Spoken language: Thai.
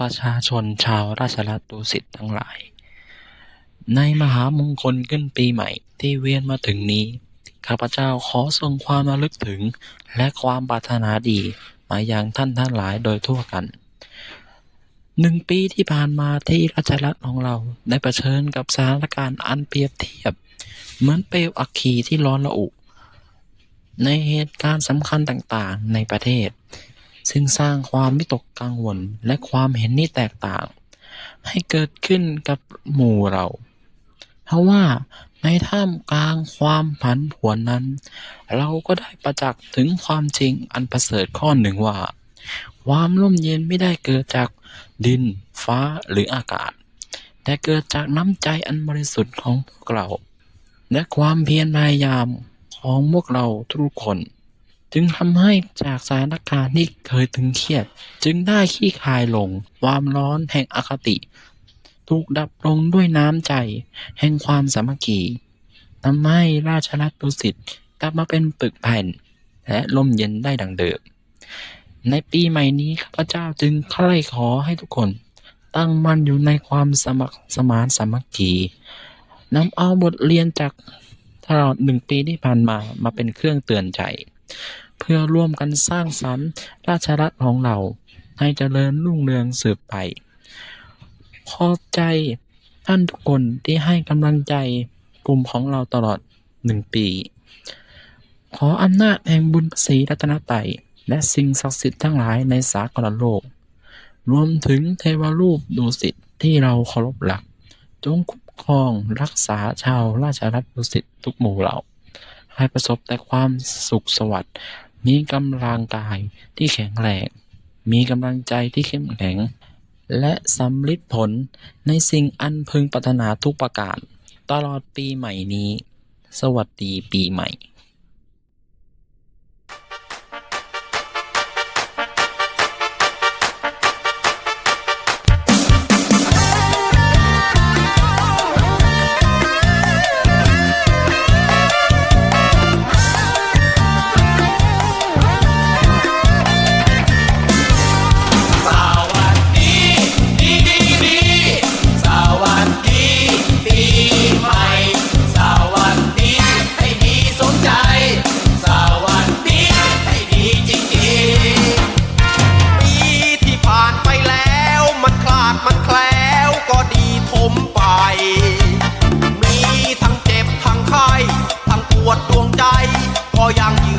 ประชาชนชาวราชรัฐดุสิตทั้งหลาย ในมหามงคลขึ้นปีใหม่ที่เวียนมาถึงนี้ ข้าพเจ้าขอส่งความระลึกถึง และความปรารถนาดีมายังท่านทั้งหลายโดยทั่วกันหนึ่งปีที่ผ่านมาที่ราชรัฐของเราได้เผชิญกับสถานการณ์อันเปรียบเทียบ เหมือนเปลวอัคคีที่ร้อนระอุ ในเหตุการณ์สำคัญต่างๆในประเทศ ซึ่งสร้างความวิตกกังวลและความเห็นที่แตกต่าง ให้เกิดขึ้นกับหมู่เรา เพราะว่าในท่ามกลางความผันผวนนั้น เราก็ได้ประจักษ์ถึงความจริงอันประเสริฐข้อหนึ่งว่า ความร่มเย็นไม่ได้เกิดจากดิน ฟ้าหรืออากาศ แต่เกิดจากน้ำใจอันบริสุทธิ์ของพวกเรา และความเพียรพยายามของพวกเราทุกคน จึงทำให้จากสถานการณ์ที่เคยตึงเครียด จึงได้ขี้คายลง ความร้อนแห่งอคติ ถูกดับลงด้วยน้ำใจ แห่งความสามัคคีทำให้ราชรัฐดุสิตกลับมาเป็นปึกแผ่น และร่มเย็นได้ดังเดิม ในปีใหม่นี้ข้าพเจ้าจึงใคร่ขอให้ทุกคน ตั้งมั่นอยู่ในความสมัครสมานสามัคคีนำเอาบทเรียนจากตลอดหนึ่งปีที่ผ่านมามาเป็นเครื่องเตือนใจ เพื่อร่วมกันสร้างสรรค์ราชรัฐของเรา ให้เจริญรุ่งเรืองสืบไป ขอบใจท่านทุกคนที่ให้กำลังใจกลุ่มของเราตลอดหนึ่งปี ขออำนาจแห่งบุญศรีรัตนตยและสิ่งศักดิ์สิทธิ์ทั้งหลายในสากลโลก รวมถึงเทวรูปดุสิตที่เราเคารพรัก จงคุ้มครองรักษาชาวราชรัฐดุสิตทุกหมู่เหล่า ให้ประสบแต่ความสุขสวัสดิ์ มีกำลังกายที่แข็งแรง มีกำลังใจที่เข้มแข็ง และสำลิดผลในสิ่งอันพึงปรารถนาทุกประการ ตลอดปีใหม่นี้ สวัสดีปีใหม่ ก็ยัง